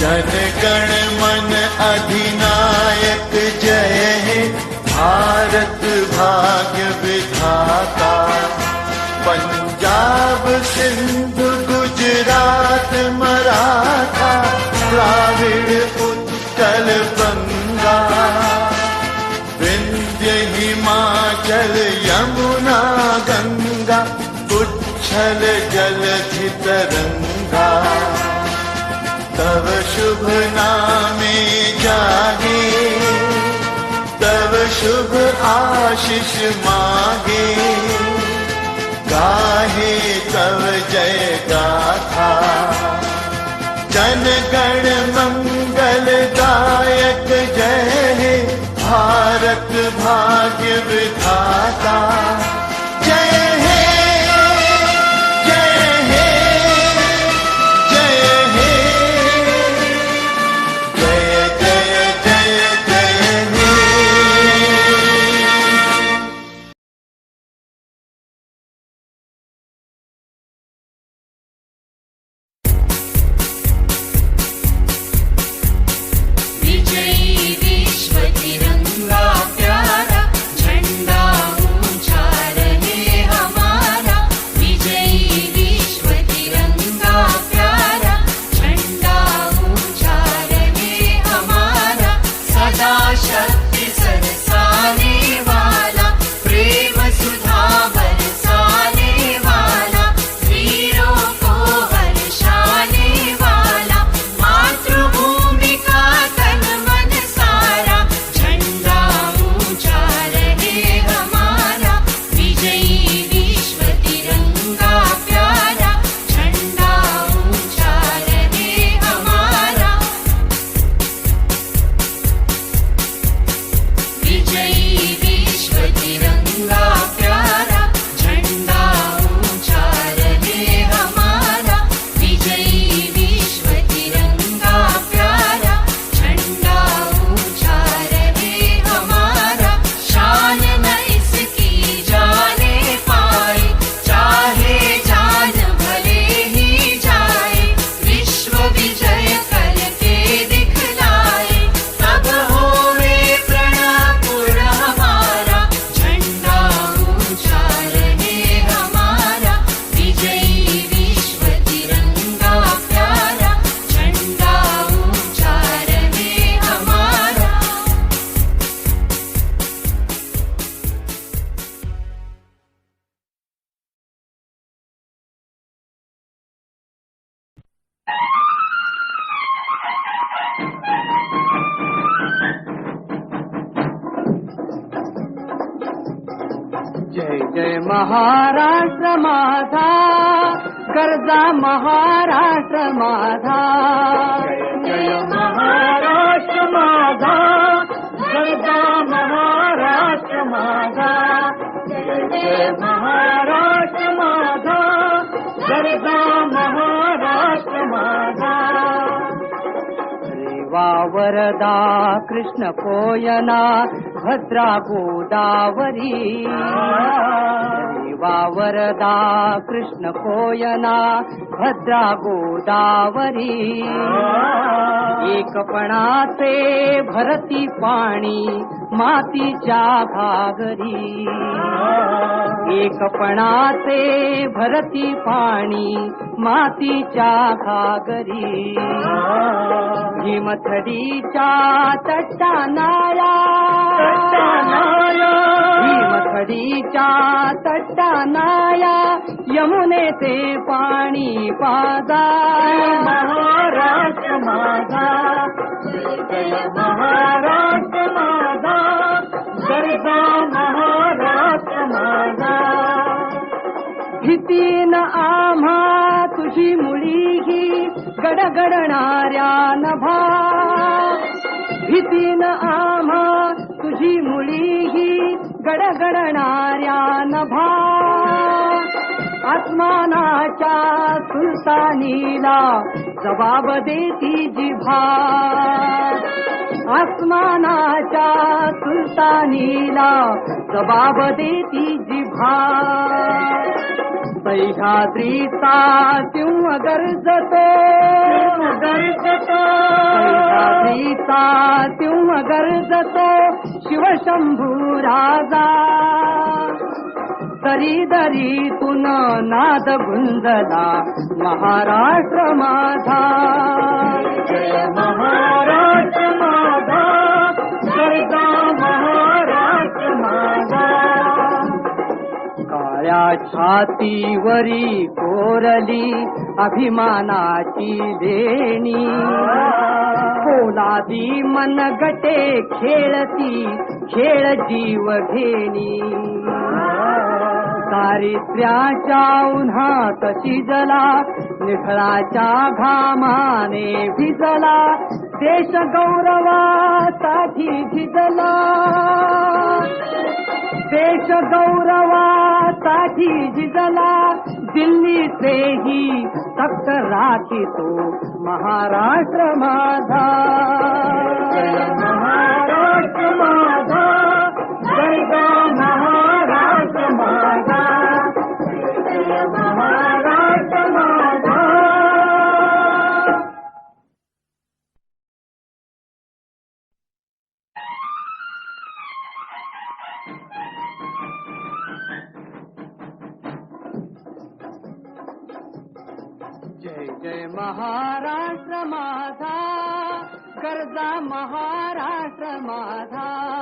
जनगण मन अधिनायक जय हे। भारत भाग्य विधाता। पंजाब सिंध गुजरात मराठा द्राविड उत्कल बंगा। विंध्य हिमाचल यमुना गंगा उच्छल जलधि तरंगा तव शुभ नामे जागे तव शुभ आशीष मागे। गाहे तव जय गाथा। जन गण मंगल दायक जय भारत भाग्य विधाता महाराष्ट्र माझा गरजा महाराष्ट्र माझा. जय महाराष्ट्र माझा गरजा महाराष्ट्र माझा. जय महाराष्ट्र माझा गरजा महाराष्ट्र माझा. वा वरदा कृष्ण कोयना भद्रा गोदावरी वावरदा कृष्ण कोयना भद्रा गोदावरी एकपणाचे भरती पाणी मातीच्या घागरी। एकपणाचे भरती पाणी मातीच्या घागरी। हिमथडीच्या तट्टानाया हिमथडीच्या तट्टानाया यमुनेचे पाणी पाजा. महाराष्ट्र माझा महाराष्ट्र माझा गरजा महाराष्ट्र माझा भीतीन आम्हा तुझी ही गडगडणाऱ्या नभा. भीतीन आम्हा तुझी मुळी ही गडगडणाऱ्या नभा. आत्मानाच्या सुलतानीला जबाब देती जिभा. आसमानाच्या सुलतानीला जबाब देती जिभा सह्याद्रीचा सिंह गरजतो. गरजतो सह्याद्रीचा सिंह गरजतो. शिवशंभू राजा. दरी दरीतून नाद गुंजला महाराष्ट्र माझा. महाराष्ट्र छातीवरी कोरली अभिमानाची देणी मन मनगटे खेळती खेळ जीव घेणी दारिद्र्याच्या उन्हात शिजला निखळाच्या घामाने भिजला देश गौरवासाठी झिजला देश गौरवासाठी झिजला दिल्लीचेही तक्त राखितो महाराष्ट्र माझा. जय महाराष्ट्र माझा. जय महाराष्ट्र माझा कर्जा महाराष्ट्र माझा.